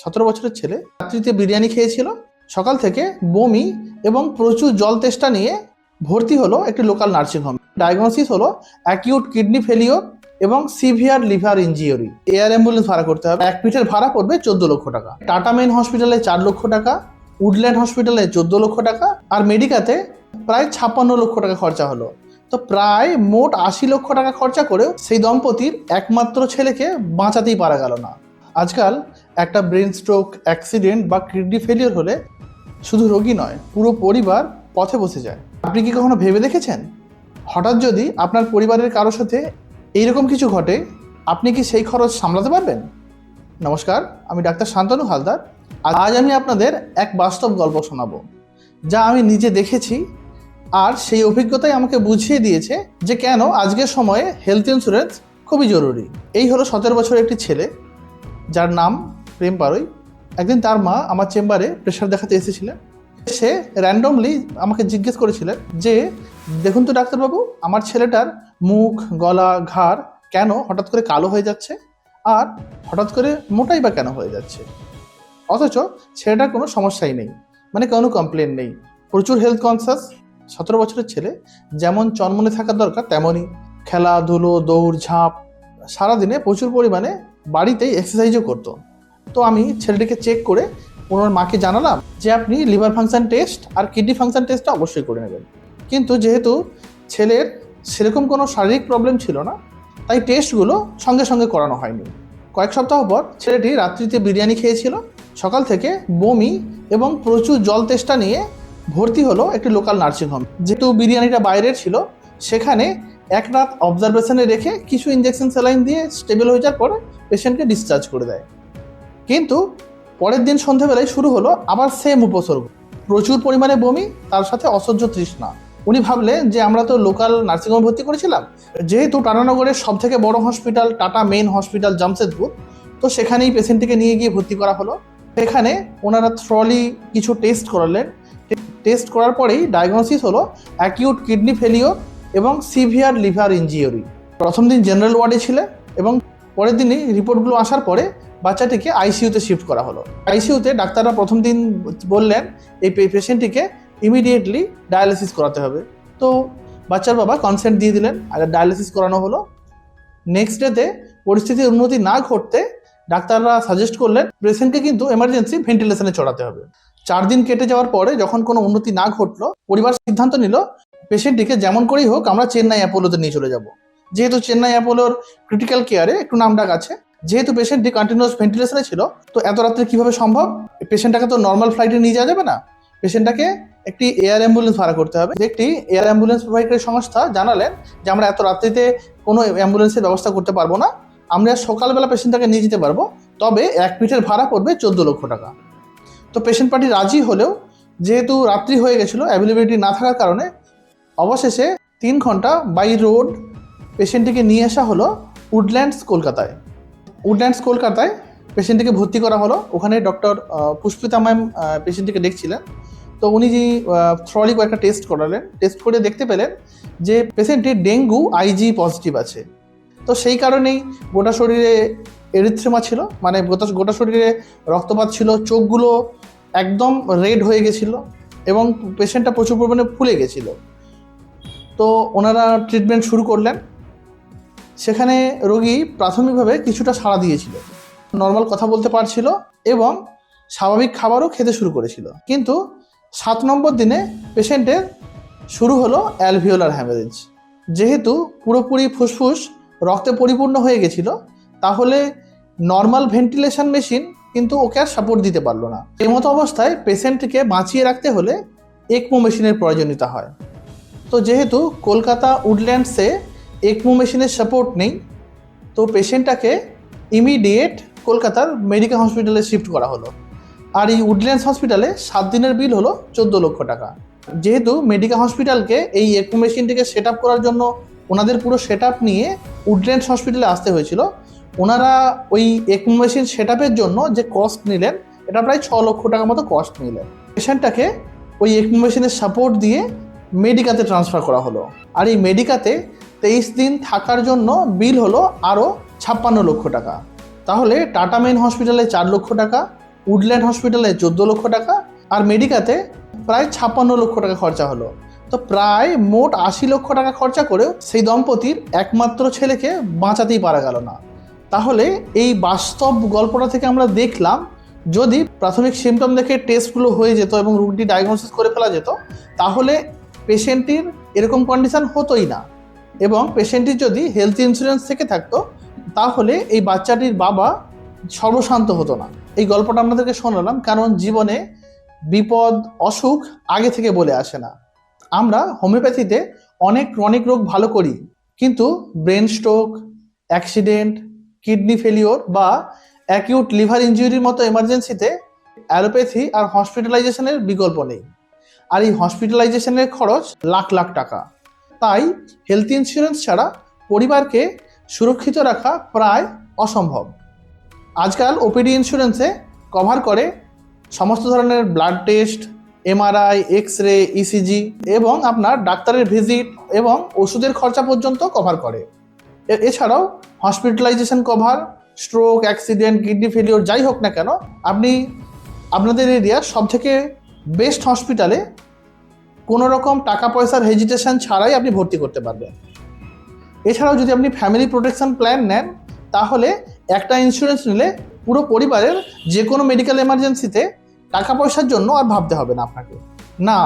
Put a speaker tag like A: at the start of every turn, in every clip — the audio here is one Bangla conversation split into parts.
A: সতেরো বছরের ছেলে রাত্রিতে বিরিয়ানি খেয়েছিল। সকাল থেকে বমি এবং প্রচুর জল তেষ্টা নিয়ে ভর্তি হলো একটি লোকাল নার্সিংহোম ডায়াগনোসিস হলো অ্যাকিউট কিডনি ফেলিওর এবং severe liver injury air ambulance ভাড়া করতে হবে। এক পিঠের ভাড়া পড়বে চোদ্দ লক্ষ টাকা। টাটা মেন হসপিটালে চার লক্ষ টাকা, উডল্যান্ড হসপিটালে চোদ্দ লক্ষ টাকা আর মেডিকাতে প্রায় ছাপ্পান্ন লক্ষ টাকা খরচা হলো। তো প্রায় মোট আশি লক্ষ টাকা খরচা করেও সেই দম্পতির একমাত্র ছেলেকে বাঁচাতেই পারা গেল না। আজকাল একটা ব্রেন স্ট্রোক অ্যাক্সিডেন্ট বা কিডনি ফেলিওর হলে শুধু রোগী নয়, পুরো পরিবার পথে বসে যায়। আপনি কি কখনো ভেবে দেখেছেন? হঠাৎ যদি আপনার পরিবারের কারোর সাথে এইরকম কিছু ঘটে, আপনি কি সেই খরচ সামলাতে পারবেন? নমস্কার, আমি ডাক্তার শান্তনু হালদার। আজ আমি আপনাদের এক বাস্তব গল্প শোনাবো, যা আমি নিজে দেখেছি আর সেই অভিজ্ঞতাই আমাকে বুঝিয়ে দিয়েছে যে কেন আজকের সময়ে হেলথ ইন্স্যুরেন্স খুবই জরুরি। এই হলো সতেরো বছরের একটি ছেলে, যার নাম প্রেম পারই। একদিন তার মা আমার চেম্বারে প্রেশার দেখাতে এসেছিলেন। সে র্যান্ডমলি আমাকে জিজ্ঞেস করেছিলেন যে, দেখুন তো ডাক্তারবাবু, আমার ছেলেটার মুখ, গলা, ঘাড় কেন হঠাৎ করে কালো হয়ে যাচ্ছে? আর হঠাৎ করে মোটাই বা কেন হয়ে যাচ্ছে? অথচ ছেলেটার কোনো সমস্যাই নেই মানে কোনো কমপ্লেন নেই। প্রচুর হেলথ কনসাস সতেরো বছরের ছেলে, যেমন চনমনে থাকার দরকার তেমনই। খেলাধুলো দৌড় ঝাঁপ সারাদিনে প্রচুর পরিমাণে বাড়িতেই এক্সারসাইজও করতো। তো আমি ছেলেটিকে চেক করে ওনার মাকে জানালাম যে আপনি লিভার ফাংশন টেস্ট আর কিডনি ফাংশন টেস্টটা অবশ্যই করে নেবেন। কিন্তু যেহেতু ছেলের সেরকম কোনো শারীরিক প্রবলেম ছিল না, তাই টেস্টগুলো সঙ্গে সঙ্গে করানো হয়নি। কয়েক সপ্তাহ পর ছেলেটি রাত্রিতে বিরিয়ানি খেয়েছিল, সকাল থেকে বমি এবং প্রচুর জল তেষ্টা নিয়ে ভর্তি হলো একটি লোকাল নার্সিংহোম যেহেতু বিরিয়ানিটা বাইরের ছিল, সেখানে এক রাত অবজারভেশনে রেখে কিছু ইঞ্জেকশন স্যালাইন দিয়ে স্টেবল হয়ে যাওয়ার পরে পেশেন্টকে ডিসচার্জ করে দেয়। কিন্তু পরের দিন সন্ধেবেলায় শুরু হলো আবার সেম উপসর্গ। প্রচুর পরিমাণে বমি, তার সাথে অসহ্য তৃষ্ণা। উনি ভাবলেন যে আমরা তো লোকাল নার্সিংহোম ভর্তি করেছিলাম। যেহেতু টাটানগরের সব থেকে বড় hospital Tata main hospital Jamshedpur, তো সেখানেই পেশেন্টটিকে নিয়ে গিয়ে ভর্তি করা হলো। সেখানে ওনারা থ্রলি কিছু টেস্ট করালেন। টেস্ট করার পরেই ডায়াগনোসিস হলো অ্যাকিউট কিডনি ফেলিওর এবং সিভিয়ার লিভার ইঞ্জিওরি প্রথম দিন জেনারেল ওয়ার্ডে ছিলেন এবং পরের দিনই রিপোর্টগুলো আসার পরে বাচ্চাটিকে আইসিইউতে শিফট করা হলো। আইসিইউতে ডাক্তাররা প্রথম দিন বললেন, এই পেশেন্টটিকে ইমিডিয়েটলি ডায়ালিসিস করাতে হবে। তো বাচ্চার বাবা কনসেন্ট দিয়ে দিলেন, আর ডায়ালিসিস করানো হলো। নেক্সট ডেতে পরিস্থিতির উন্নতি না ঘটতে ডাক্তাররা সাজেস্ট করলেন, পেশেন্টকে কিন্তু এমার্জেন্সি ভেন্টিলেশনে চড়াতে হবে। চার দিন কেটে যাওয়ার পরে যখন কোনো উন্নতি না ঘটলো, পরিবার সিদ্ধান্ত নিল, পেশেন্টটিকে যেমন করেই হোক আমরা চেন্নাই অ্যাপোলোতে নিয়ে চলে যাব। যেহেতু চেন্নাই অ্যাপোলোর ক্রিটিক্যাল কেয়ারে একটু নামডাক আছে, যেহেতু পেশেন্টটি কন্টিনিউয়াস ভেন্টিলেশনে ছিল, তো এত রাত্রে কীভাবে সম্ভব? পেশেন্টটাকে তো নর্মাল ফ্লাইটে নিয়ে যাওয়া যাবে না। পেশেন্টটাকে একটি এয়ার অ্যাম্বুলেন্স ভাড়া করতে হবে। একটি এয়ার অ্যাম্বুলেন্স প্রোভাইডারি সংস্থা জানালেন যে আমরা এত রাত্রিতে কোনো অ্যাম্বুলেন্সের ব্যবস্থা করতে পারব না। আমরা সকালবেলা পেশেন্টটাকে নিয়ে যেতে পারব, তবে এক পিঠের ভাড়া পড়বে চোদ্দ লক্ষ টাকা। তো পেশেন্ট পার্টি রাজি হলেও যেহেতু রাত্রি হয়ে গেছিল অ্যাভেলেবিলিটি না থাকার কারণে অবশেষে তিন ঘণ্টা বাই রোড পেশেন্টটিকে নিয়ে আসা হলো উডল্যান্ডস কলকাতায়। উডল্যান্ডস কলকাতায় পেশেন্টটিকে ভর্তি করা হলো। ওখানে ডক্টর পুষ্পিতা ম্যাম পেশেন্টটিকে দেখছিলেন। তো উনি যে থ্রলি কয়েকটা টেস্ট করালেন, টেস্ট করে দেখতে পেলেন যে পেশেন্টটি ডেঙ্গু আইজি পজিটিভ আছে। তো সেই কারণেই গোটা শরীরে এরিথ্রেমা ছিল মানে গোটা গোটা শরীরে রক্তপাত ছিল, চোখগুলো একদম রেড হয়ে গেছিল এবং পেশেন্টটা প্রচুর পরিমাণে ফুলে গেছিল। তো ওনারা ট্রিটমেন্ট শুরু করলেন। সেখানে রোগী প্রাথমিকভাবে কিছুটা সাড়া দিয়েছিল। নর্মাল কথা বলতে পারছিল এবং স্বাভাবিক খাবারও খেতে শুরু করেছিল। কিন্তু সাত নম্বর দিনে পেশেন্টের শুরু হলো অ্যালভিওলার হ্যামারেজ। যেহেতু পুরোপুরি ফুসফুস রক্তে পরিপূর্ণ হয়ে গেছিল, তাহলে নর্মাল ভেন্টিলেশন মেশিন কিন্তু ওকে আর সাপোর্ট দিতে পারল না। এই মতো অবস্থায় পেশেন্টকে বাঁচিয়ে রাখতে হলে একমো মেশিনের প্রয়োজনীয়তা হয়। তো যেহেতু কলকাতা উডল্যান্ডসে একমো মেশিনের সাপোর্ট নেই। তো পেশেন্টটাকে ইমিডিয়েট কলকাতার মেডিকেল হসপিটালে শিফট করা হলো। আর এই উডল্যান্ডস হসপিটালে সাত দিনের বিল হলো চোদ্দ লক্ষ টাকা। যেহেতু মেডিকেল হসপিটালকে এই একমো মেশিনটিকে সেট আপ করার জন্য ওনাদের পুরো সেট আপ নিয়ে উডল্যান্ডস হসপিটালে আসতে হয়েছিল, ওনারা ওই একমো মেশিন সেট আপের জন্য যে কস্ট নিলেন, এটা প্রায় ছ লক্ষ টাকার মতো কস্ট নিলেন। পেশেন্টটাকে ওই একমো মেশিনের সাপোর্ট দিয়ে মেডিকাতে ট্রান্সফার করা হলো। আর এই মেডিকাতে তেইশ দিন থাকার জন্য বিল হলো আরও ছাপ্পান্ন লক্ষ টাকা। তাহলে টাটা মেইন হসপিটালে চার লক্ষ টাকা, উডল্যান্ড হসপিটালে চোদ্দ লক্ষ টাকা, আর মেডিকাতে প্রায় ছাপ্পান্ন লক্ষ টাকা খরচা হলো। তো প্রায় মোট আশি লক্ষ টাকা খরচা করেও সেই দম্পতির একমাত্র ছেলেকে বাঁচাতেই পারা গেল না। তাহলে এই বাস্তব গল্পটা থেকে আমরা দেখলাম, যদি প্রাথমিক সিমটম দেখে টেস্টগুলো হয়ে যেত এবং রোগটি ডায়াগনোসিস করে ফেলা যেত, তাহলে পেশেন্টটির এরকম কন্ডিশন হতোই না। এবং পেশেন্টটি যদি হেলথ ইন্স্যুরেন্স থেকে থাকতো, তাহলে এই বাচ্চাটির বাবা সর্বশান্ত হতো না। এই গল্পটা আপনাদেরকে শোনালাম, কারণ জীবনে বিপদ, অসুখ আগে থেকে বলে আসে না। আমরা হোমিওপ্যাথিতে অনেক ক্রনিক রোগ ভালো করি, কিন্তু brain stroke accident kidney failure বা অ্যাকিউট লিভার ইঞ্জুরির মতো এমার্জেন্সিতে অ্যালোপ্যাথি আর হসপিটালাইজেশনের বিকল্প নেই। আর এই হসপিটালাইজেশনের খরচ লাখ লাখ টাকা। তাই হেলথ ইন্স্যুরেন্স ছাড়া পরিবারকে সুরক্ষিত রাখা প্রায় অসম্ভব। আজকাল ওপিডি ইন্স্যুরেন্সে কভার করে সমস্ত ধরনের blood test MRI X ray ECG এবং আপনার ডাক্তারের ভিজিট এবং ওষুধের খরচা পর্যন্ত কভার করে। এছাড়াও hospitalization cover stroke accident kidney failure যাই হোক না কেন, আপনি আপনাদের এরিয়ার সবথেকে বেস্ট হসপিটালে কোনো রকম টাকা পয়সার হেজিটেশন ছাড়াই আপনি ভর্তি করতে পারবেন। এছাড়াও যদি আপনি ফ্যামিলি প্রোটেকশন প্ল্যান নেন, তাহলে একটা ইন্স্যুরেন্স নিলে পুরো পরিবারের যে কোনো মেডিকেল এমার্জেন্সিতে টাকা পয়সার জন্য আর ভাবতে হবে না আপনাকে। না,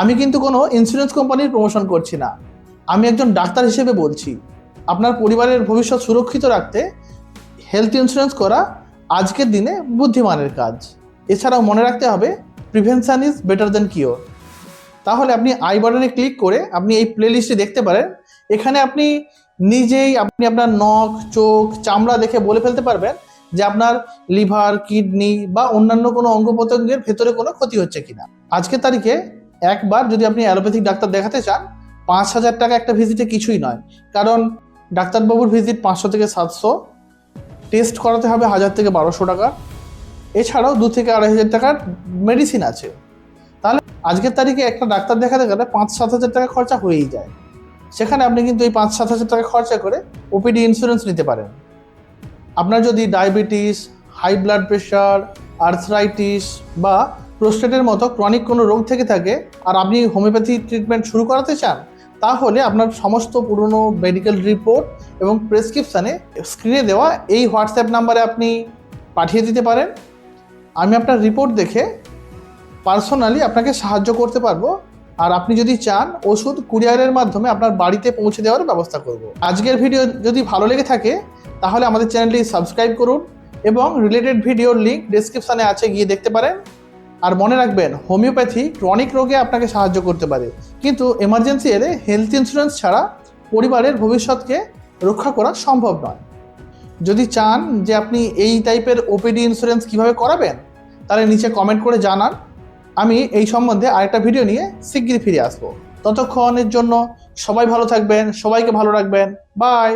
A: আমি কিন্তু কোনো ইন্স্যুরেন্স কোম্পানির প্রমোশন করছি না। আমি একজন ডাক্তার হিসেবে বলছি, আপনার পরিবারের ভবিষ্যৎ সুরক্ষিত রাখতে হেলথ ইন্স্যুরেন্স করা আজকের দিনে বুদ্ধিমানের কাজ। এছাড়াও মনে রাখতে হবে prevention is better than cure তাহলে আপনি আই বাটনে ক্লিক করে আপনি এই প্লেলিস্টে দেখতে পারেন। এখানে আপনি নিজেই আপনি আপনার নখ, চোখ, চামড়া দেখে বলে ফেলতে পারবেন যে আপনার লিভার, কিডনি বা অন্যান্য কোনো অঙ্গ প্রত্যঙ্গের ভেতরে কোনো ক্ষতি হচ্ছে কিনা। আজকের তারিখে একবার যদি আপনি অ্যালোপ্যাথিক ডাক্তার দেখাতে চান, পাঁচ হাজার টাকা একটা ভিজিটে কিছুই নয়। কারণ ডাক্তারবাবুর ভিজিট পাঁচশো থেকে সাতশো টেস্ট করাতে হবে হাজার থেকে বারোশো টাকা। এছাড়াও দু থেকে আড়াই হাজার টাকার মেডিসিন আছে। তাহলে আজকের তারিখে একটা ডাক্তার দেখাতে গেলে পাঁচ সাত হাজার টাকা খরচা হয়েই যায়। সেখানে আপনি কিন্তু এই পাঁচ সাত হাজার টাকা খরচা করে ওপিডি ইন্স্যুরেন্স নিতে পারেন। আপনার যদি diabetes high blood pressure arthritis বা প্রোস্টেটের মতো ক্রনিক কোনো রোগ থেকে থাকে আর আপনি হোমিওপ্যাথি ট্রিটমেন্ট শুরু করাতে চান, তাহলে আপনার সমস্ত পুরনো মেডিকেল রিপোর্ট এবং প্রেসক্রিপশানে স্ক্রিনে দেওয়া এই হোয়াটসঅ্যাপ নাম্বারে আপনি পাঠিয়ে দিতে পারেন। আমি আপনার রিপোর্ট দেখে পার্সোনালি আপনাকে সাহায্য করতে পারব। আর আপনি যদি চান, ওষুধ কুরিয়ারের মাধ্যমে আপনার বাড়িতে পৌঁছে দেওয়ার ব্যবস্থা করব। আজকের ভিডিও যদি ভালো লেগে থাকে, তাহলে আমাদের চ্যানেলটি সাবস্ক্রাইব করুন এবং রিলেটেড ভিডিওর লিঙ্ক ডেসক্রিপশানে আছে, গিয়ে দেখতে পারেন। আর মনে রাখবেন, হোমিওপ্যাথি ক্রনিক রোগে আপনাকে সাহায্য করতে পারে। কিন্তু এমার্জেন্সি এলে হেলথ ইন্স্যুরেন্স ছাড়া পরিবারের ভবিষ্যৎকে রক্ষা করা সম্ভব নয়। যদি চান যে আপনি এই টাইপের ওপিডি ইন্স্যুরেন্স কীভাবে করাবেন, তাহলে নিচে কমেন্ট করে জানান। আমি এই সম্বন্ধে আরেকটা ভিডিও নিয়ে শিগগিরই ফিরে আসব। ততক্ষণের জন্য সবাই ভালো থাকবেন, সবাইকে ভালো রাখবেন। বাই